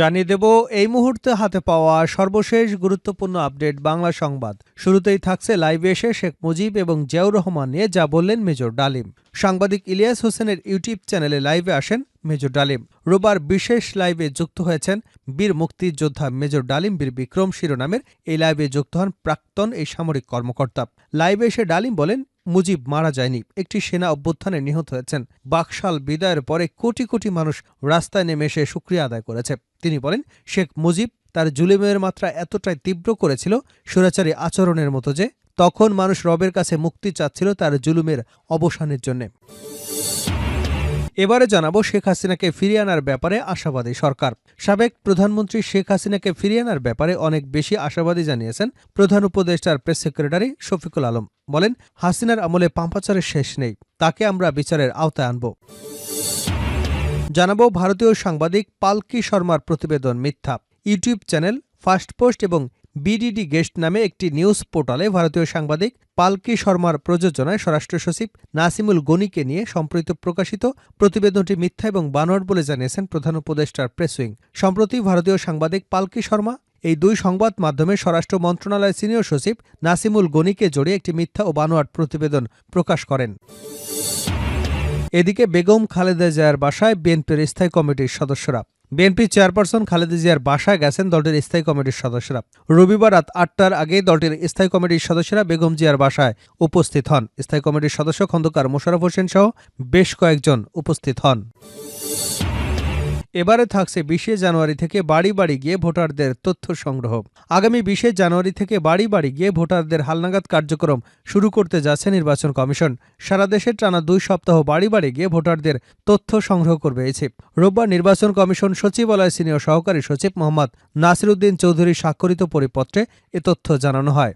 জানিয়ে দেব, এই মুহূর্তে হাতে পাওয়া সর্বশেষ গুরুত্বপূর্ণ আপডেট বাংলা সংবাদ। শুরুতেই থাকছে লাইভে এসে শেখ মুজিব এবং জিয়াউর রহমান নিয়ে যা বললেন মেজর ডালিম। সাংবাদিক ইলিয়াস হোসেনের ইউটিউব চ্যানেলে লাইভে আসেন মেজর ডালিম। রোববার বিশেষ লাইভে যুক্ত হয়েছেন বীর মুক্তিযোদ্ধা মেজর ডালিম বীর বিক্রম শিরোনামের। এই লাইভে যুক্ত হন প্রাক্তন এই সামরিক কর্মকর্তা। লাইভে এসে ডালিম বলেন মুজিব মারা যায়নি। একটি সেনা অভ্যুত্থানে নিহত হয়েছেন। বাকশাল বিদায়ের পরে কোটি কোটি মানুষ রাস্তায় নেমে এসে শুক্রিয়া আদায় করেছে। তিনি বলেন, শেখ মুজিব তার জুলুমের মাত্রা এতটাই তীব্র করেছিল সুরাচারী আচরণের মতো যে তখন মানুষ রবের কাছে মুক্তি চাচ্ছিল তার জুলুমের অবসানের জন্য। এবারে জানাব শেখ হাসিনাকে ফিরিয়ে আনার ব্যাপারে আশাবাদী সরকার। সাবেক প্রধানমন্ত্রী শেখ হাসিনাকে ফিরিয়ে আনার ব্যাপারে অনেক বেশি আশাবাদী জানিয়েছেন প্রধান উপদেষ্টার প্রেস সেক্রেটারি শফিকুল আলম। বলেন, হাসিনার আমলে পাম্পাচারের শেষ নেই, তাকে আমরা বিচারের আওতায় আনব। জানাব ভারতীয় সাংবাদিক পালকি শর্মার প্রতিবেদন মিথ্যা। ইউটিউব চ্যানেল ফার্স্ট পোস্ট এবং বিডিডি গেস্ট নামে একটি নিউজ পোর্টালে ভারতীয় সাংবাদিক পালকি শর্মার প্রযোজনায় স্বরাষ্ট্র সচিব নাসিমুল গনিকে নিয়ে সম্প্রতি প্রকাশিত প্রতিবেদনটি মিথ্যা এবং বানোয়ার বলে জানিয়েছেন প্রধান উপদেষ্টার প্রেসুইং সম্প্রতি ভারতীয় সাংবাদিক পালকি শর্মা এই দুই সংবাদ মাধ্যমে স্বরাষ্ট্র মন্ত্রণালয়ের সিনিয়র সচিব নাসিমুল গনিকে জড়িয়ে একটি মিথ্যা ও বানোয়াট প্রতিবেদন প্রকাশ করেন। এদিকে বেগম খালেদা জিয়ার বাসায় বিএনপির স্থায়ী কমিটির সদস্যরা বিএনপি চেয়ারপারসন খালেদা জিয়ার বাসায় গেছেন দলটির স্থায়ী কমিটির সদস্যরা। রবিবার রাত আটটার আগে দলটির স্থায়ী কমিটির সদস্যরা বেগম জিয়ার বাসায় উপস্থিত হন। স্থায়ী কমিটির সদস্য খন্দকার মোশারফ হোসেন সহ বেশ কয়েকজন উপস্থিত হন। এবারে থাকছে বিশে জানুয়ারি থেকে বাড়ি বাড়ি গিয়ে ভোটারদের তথ্য সংগ্রহ। আগামী বিশে জানুয়ারি থেকে বাড়ি বাড়ি গিয়ে ভোটারদের হালনাগাদ কার্যক্রম শুরু করতে যাচ্ছে নির্বাচন কমিশন। সারা দেশে টানা দুই সপ্তাহ বাড়ি বাড়ি গিয়ে ভোটারদের তথ্য সংগ্রহ করবে চিপ। রোববার নির্বাচন কমিশন সচিবালয় সিনিয়র সহকারী সচিব মোহাম্মদ নাসিরুদ্দিন চৌধুরী স্বাক্ষরিত পরিপত্রে এ তথ্য জানানো হয়।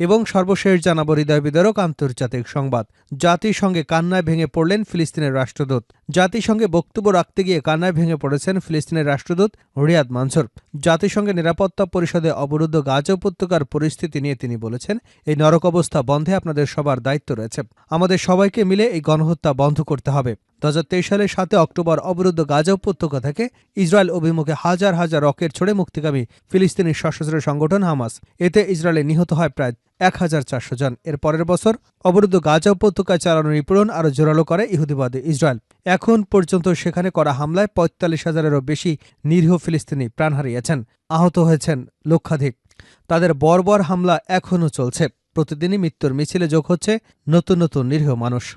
এবং সর্বশেষ জানাব হৃদয় বিদারক আন্তর্জাতিক সংবাদ। জাতিসংঘে কান্নায় ভেঙে পড়লেন ফিলিস্তিনের রাষ্ট্রদূত। জাতিসংঘে বক্তব্য রাখতে গিয়ে কান্নায় ভেঙে পড়েছেন ফিলিস্তিনের রাষ্ট্রদূত রিয়াদ মানসুর। জাতিসংঘের নিরাপত্তা পরিষদে অবরুদ্ধ গাজা উপত্যকার পরিস্থিতি নিয়ে তিনি বলেছেন, এই নরক অবস্থা বন্ধে আপনাদের সবার দায়িত্ব রয়েছে। আমাদের সবাইকে মিলে এই গণহত্যা বন্ধ করতে হবে। দু হাজার তেইশ সালের সাতে অক্টোবর অবরুদ্ধ গাজা উপত্যকা থেকে ইসরায়েল অভিমুখে হাজার হাজার রকেট ছড়ে মুক্তিকামী ফিলিস্তিনি সশস্ত্র সংগঠন হামাস। এতে ইসরায়েলে নিহত হয় প্রায় এক হাজার চারশো জন। এর পরের বছর অবরুদ্ধ গাজা উপত্যকায় চালানো নিপীড়ন আরও জোরালো করে ইহুদিবাদী ইসরায়েল। এখন পর্যন্ত সেখানে করা হামলায় পঁয়তাল্লিশ হাজারেরও বেশি নিরীহ ফিলিস্তিনি প্রাণ হারিয়েছেন। আহত হয়েছেন লক্ষাধিক। তাদের বর্বর হামলা এখনও চলছে। প্রতিদিনই মৃত্যুর মিছিলে যোগ হচ্ছে নতুন নতুন নিরীহ মানুষ।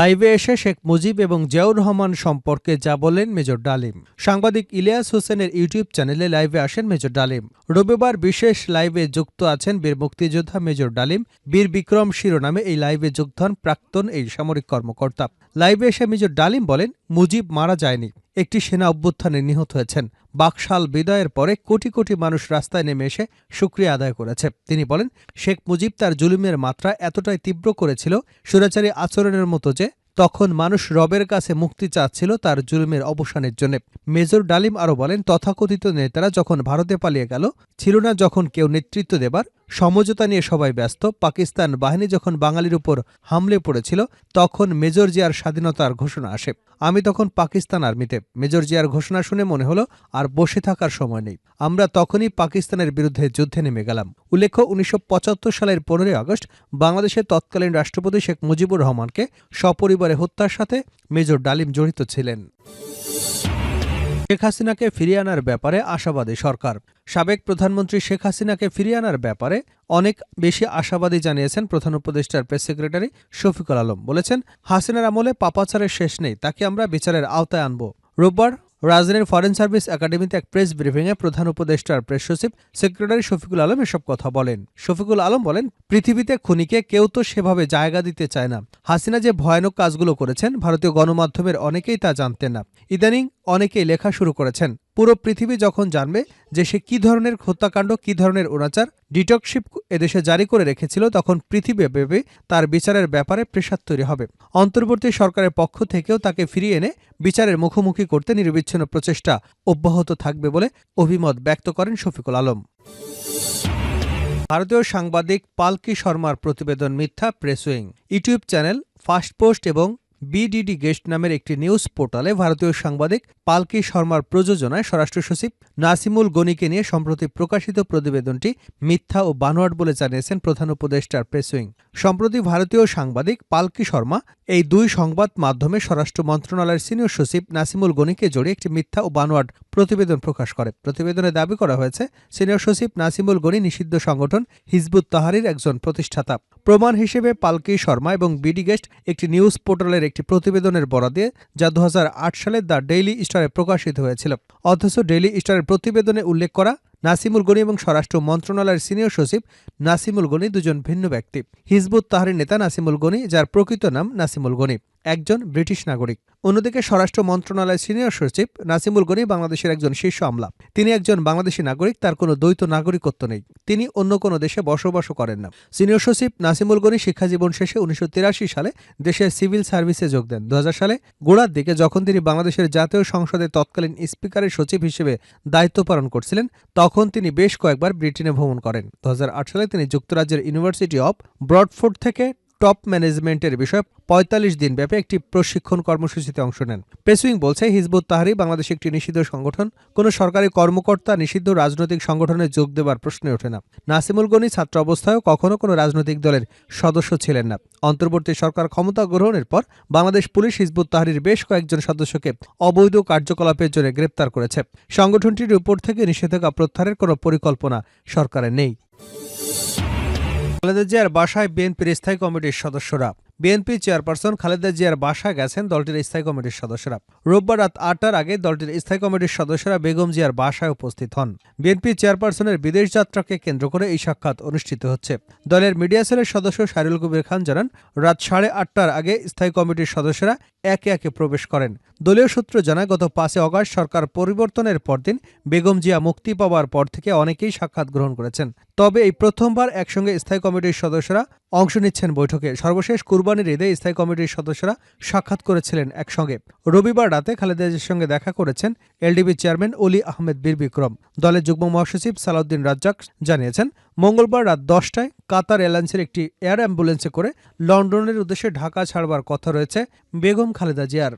লাইভে এসে শেখ মুজিব এবং জিয়াউর রহমান সম্পর্কে যা বলেন মেজর ডালিম। সাংবাদিক ইলিয়াস হোসেনের ইউটিউব চ্যানেলে লাইভে আসেন মেজর ডালিম। রবিবার বিশেষ লাইভে যুক্ত আছেন বীর মুক্তিযোদ্ধা মেজর ডালিম। বীর বিক্রম শিরোনামে এই লাইভে হন প্রাক্তন এই সামরিক কর্মকর্তা। লাইভে এসে মেজর ডালিম বলেন, মুজিব মারা যায়নি। একটি সেনা অভ্যুত্থানে নিহত হয়েছেন। বাকশাল বিদায়ের পরে কোটি কোটি মানুষ রাস্তায় নেমে এসে সুক্রিয়া আদায় করেছে। তিনি বলেন, শেখ মুজিব তার জুলুমের মাত্রা এতটাই তীব্র করেছিল সুরাচারী আচরণের মতো যে তখন মানুষ রবের কাছে মুক্তি চাচ্ছিল তার জুলুমের অবসানের জন্য। মেজর ডালিম আরও বলেন, তথাকথিত নেতারা যখন ভারতে পালিয়ে গেল, ছিল না যখন কেউ নেতৃত্ব দেবার সমঝোতা নিয়ে সবাই ব্যস্ত। পাকিস্তান বাহিনী যখন বাঙালির উপর হামলে পড়েছিল, তখন মেজর জিয়ার স্বাধীনতার ঘোষণা আসে। আমি তখন পাকিস্তান আর্মিতে। মেজর জিয়ার ঘোষণা শুনে মনে হলো, আর বসে থাকার সময় নেই। আমরা তখনই পাকিস্তানের বিরুদ্ধে যুদ্ধে নেমে গেলাম। উল্লেখ্য, উনিশশো পঁচাত্তর সালের পনেরোই আগস্ট বাংলাদেশের তৎকালীন রাষ্ট্রপতি শেখ মুজিবুর রহমানকে সপরিবারে হত্যার সাথে মেজর ডালিম জড়িত ছিলেন। শেখ হাসিনাকে ফিরিয়ে আনার ব্যাপারে আশাবাদী সরকার। সাবেক প্রধানমন্ত্রী শেখ হাসিনাকে ফিরিয়ে আনার ব্যাপারে অনেক বেশি আশাবাদী জানিয়েছেন প্রধান উপদেষ্টার প্রেস সেক্রেটারি শফিকুল আলম। বলেছেন, হাসিনার আমলে পাপাচারের শেষ নেই, তাকে আমরা বিচারের আওতায় আনব। রোববার রাজধানীর ফরেন সার্ভিস একাডেমিতে এক প্রেস ব্রিফিংয়ে প্রধান উপদেষ্টার প্রেস সচিব সেক্রেটারি শফিকুল আলম এসব কথা বলেন। শফিকুল আলম বলেন, পৃথিবীতে খুনিকে কেউ তো সেভাবে জায়গা দিতে চায় না। হাসিনা যে ভয়ানক কাজগুলো করেছেন, ভারতীয় গণমাধ্যমের অনেকেই তা জানতেন না। ইদানিং অনেকেই লেখা শুরু করেছেন। পুরো পৃথিবী যখন জানবে যে সে কি ধরনের হত্যাকাণ্ড, কি ধরনের অনাচার ডিটকশিপ এদেশে জারি করে রেখেছিল, তখন পৃথিবী পৃথিবীব্যাপী তার বিচারের ব্যাপারে প্রেসার তৈরি হবে। অন্তর্বর্তী সরকারের পক্ষ থেকেও তাকে ফিরিয়ে এনে বিচারের মুখোমুখি করতে নিরবিচ্ছিন্ন প্রচেষ্টা অব্যাহত থাকবে বলে অভিমত ব্যক্ত করেন শফিকুল আলম। ভারতীয় সাংবাদিক পালকি শর্মার প্রতিবেদন মিথ্যা press wing YouTube channel, first post এবং বিডিডি গেস্ট নামের একটি নিউজ পোর্টালে ভারতীয় সাংবাদিক পালকি শর্মার প্রযোজনায় স্বরাষ্ট্র সচিব নাসিমুল গনিকে নিয়ে সম্প্রতি প্রকাশিত প্রতিবেদনটি মিথ্যা ও বানোয়াট বলে জানিয়েছেন প্রধান উপদেষ্টার প্রেসুইং সম্প্রতি ভারতীয় সাংবাদিক পালকি শর্মা এই দুই সংবাদ মাধ্যমে স্বরাষ্ট্র মন্ত্রণালয়ের সিনিয়র সচিব নাসিমুল গনিকে জড়িয়ে একটি মিথ্যা ও বানোয়াট প্রতিবেদন প্রকাশ করে। প্রতিবেদনে দাবি করা হয়েছে, সিনিয়র সচিব নাসিমুল গনি নিষিদ্ধ সংগঠন হিজবুত তাহারির একজন প্রতিষ্ঠাতা। প্রমাণ হিসেবে পালকি শর্মা এবং বিডি গেস্ট একটি নিউজ পোর্টালের একটি প্রতিবেদনের বরাদে, যা দু সালে দ্য ডেইলি স্টারে প্রকাশিত হয়েছিল। অথচ ডেইলি স্টারের প্রতিবেদনে উল্লেখ করা, নাসিমুল গনি এবং স্বরাষ্ট্র মন্ত্রণালয়ের সিনিয়র সচিব নাসিমুল গনি দুজন ভিন্ন ব্যক্তি। হিজবুত তাহারের নেতা নাসিমুল গনি, যার প্রকৃত নাম নাসিমুল গনি। একজন ব্রিটিশ নাগরিক। অন্যদিকে স্বরাষ্ট্র মন্ত্রণালয়ের সিনিয়র সচিব নাসিমুল গনি বাংলাদেশের একজন শীর্ষ আমলা। তিনি একজন বাংলাদেশি নাগরিক, তার কোনো দ্বৈত নাগরিকত্ব নেই। তিনি অন্য কোনো দেশে বসবাসও করেন না। সিনিয়র সচিব নাসিমুল গনি শিক্ষাজীবন শেষে উনিশশো তিরাশি সালে দেশের সিভিল সার্ভিসে যোগ দেন। দু হাজার সালে গোড়ার দিকে যখন তিনি বাংলাদেশের জাতীয় সংসদের তৎকালীন স্পিকারের সচিব হিসেবে দায়িত্ব পালন করছিলেন, তখন তিনি বেশ কয়েকবার ব্রিটেনে ভ্রমণ করেন। দু হাজার আট সালে তিনি যুক্তরাজ্যের ইউনিভার্সিটি অব ব্রডফোর্ড থেকে টপ ম্যানেজমেন্টের বিষয়ে পঁয়তাল্লিশ দিনব্যাপী একটি প্রশিক্ষণ কর্মসূচিতে অংশ নেন। প্রেসুইং বলছে, হিজবুত তাহারি বাংলাদেশ একটি নিষিদ্ধ সংগঠন। কোনো সরকারি কর্মকর্তা নিষিদ্ধ রাজনৈতিক সংগঠনে যোগ দেবার প্রশ্নে ওঠে না। নাসিমুল গনি ছাত্র অবস্থায়ও কখনো কোনো রাজনৈতিক দলের সদস্য ছিলেন না। অন্তর্বর্তী সরকার ক্ষমতা গ্রহণের পর বাংলাদেশ পুলিশ হিজবুত তাহারির বেশ কয়েকজন সদস্যকে অবৈধ কার্যকলাপের জন্য গ্রেপ্তার করেছে। সংগঠনটির উপর থেকে নিষেধাজ্ঞা প্রত্যাহারের কোনো পরিকল্পনা সরকারের নেই। খালেদা জিয়ার বাসায় বিএনপির স্থায়ী কমিটির সদস্যরা। বিএনপি চেয়ারপারসন খালেদা জিয়ার বাসায় গেছেন দলটির স্থায়ী কমিটির সদস্যরা। রোববার রাত আটটার আগে দলটির স্থায়ী কমিটির সদস্যরা বেগম জিয়ার বাসায় উপস্থিত হন। বিএনপি চেয়ারপারসনের বিদেশ যাত্রাকে কেন্দ্র করে এই সাক্ষাৎ অনুষ্ঠিত হচ্ছে। দলের মিডিয়া সেলের সদস্য শাহরুল কবির খান জানান, রাত সাড়ে আটটার আগে স্থায়ী কমিটির সদস্যরা একে একে প্রবেশ করেন। দলীয় সূত্র জানায়, গত পাঁচে অগাস্ট সরকার পরিবর্তনের পরদিন বেগম জিয়া মুক্তি পাওয়ার পর থেকে অনেকেই সাক্ষাৎ গ্রহণ করেছেন। তবে এই প্রথমবার একসঙ্গে স্থায়ী কমিটির সদস্যরা অংশ নিচ্ছেন বৈঠকে। সর্বশেষ কুরবানির ঈদে স্থায়ী কমিটির সদস্যরা সাক্ষাৎ করেছিলেন একসঙ্গে। রবিবার রাতে খালেদা জিয়ার সঙ্গে দেখা করেছেন এলডিবি চেয়ারম্যান অলি আহমেদ বীর বিক্রম। দলের যুগ্ম মহাসচিব সালাউদ্দিন রাজ্জাক জানিয়েছেন, মঙ্গলবার রাত দশটায় কাতার এয়ারলাইন্সের একটি এয়ার অ্যাম্বুলেন্সে করে লন্ডনের উদ্দেশ্যে ঢাকা ছাড়বার কথা রয়েছে বেগম খালেদা জিয়ার।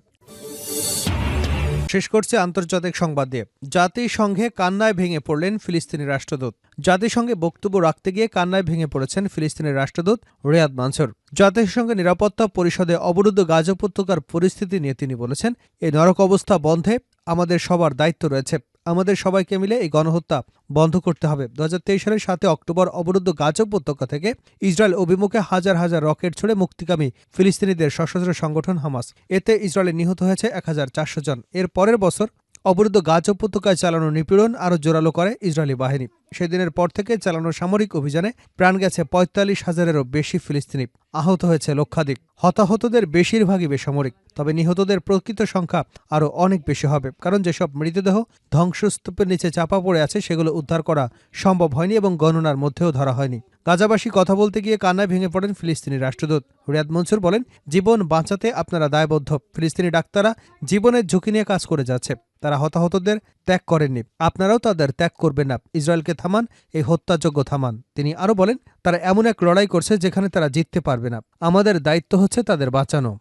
শেষ করছে আন্তর্জাতিক সংবাদ দিয়ে। জাতিসংঘে কান্নায় ভেঙে পড়লেন ফিলিস্তিনি রাষ্ট্রদূত। জাতিসংঘে বক্তব্য রাখতে গিয়ে কান্নায় ভেঙে পড়েছেন ফিলিস্তিনের রাষ্ট্রদূত রিয়াদ মানসুর। জাতিসংঘের নিরাপত্তা পরিষদে অবরুদ্ধ গাজ উপত্যকার পরিস্থিতি নিয়ে তিনি বলেছেন, এই নরক অবস্থা বন্ধে আমাদের সবার দায়িত্ব রয়েছে। আমাদের সবাইকে মিলে এই গণহত্যা বন্ধ করতে হবে। দু হাজার তেইশ সালের সাতে অক্টোবর অবরুদ্ধ গাজ উপত্যকা থেকে ইসরায়েল অভিমুখে হাজার হাজার রকেট ছুড়ে মুক্তিকামী ফিলিস্তিনিদের সশস্ত্র সংগঠন হামাস। এতে ইসরায়েলে নিহত হয়েছে এক হাজার চারশো জন। এর পরের বছর অবরুদ্ধ গাছ উপত্যকায় চালানো নিপীড়ন আরও জোরালো করে ইসরায়েলি বাহিনী। সেদিনের পর থেকে চালানো সামরিক অভিযানে প্রাণ গেছে পঁয়তাল্লিশ হাজারেরও বেশি ফিলিস্তিনি। আহত হয়েছে লক্ষাধিক। হতাহতদের বেশিরভাগই বেসামরিক। তবে নিহতদের প্রকৃত সংখ্যা আরও অনেক বেশি হবে। কারণ যেসব মৃতদেহ ধ্বংসস্তূপের নিচে চাপা পড়ে আছে, সেগুলো উদ্ধার করা সম্ভব হয়নি এবং গণনার মধ্যেও ধরা হয়নি। গাজাবাসী কথা বলতে গিয়ে কান্নায় ভেঙে পড়েন ফিলিস্তিনি রাষ্ট্রদূত। রিয়াদ মনসুর বলেন, জীবন বাঁচাতে আপনারা দায়বদ্ধ। ফিলিস্তিনি ডাক্তাররা জীবনের ঝুঁকি নিয়ে কাজ করে যাচ্ছে। তারা হতাহতদের ত্যাগ করেননি। আপনারাও তাদের ত্যাগ করবেন না। ইসরায়েলকে থামান, এই হত্যাযোগ্য থামান। তিনি আরও বলেন, তারা এমন এক লড়াই করছে যেখানে তারা জিততে পারবে না। আমাদের দায়িত্ব হচ্ছে তাদের বাঁচানো।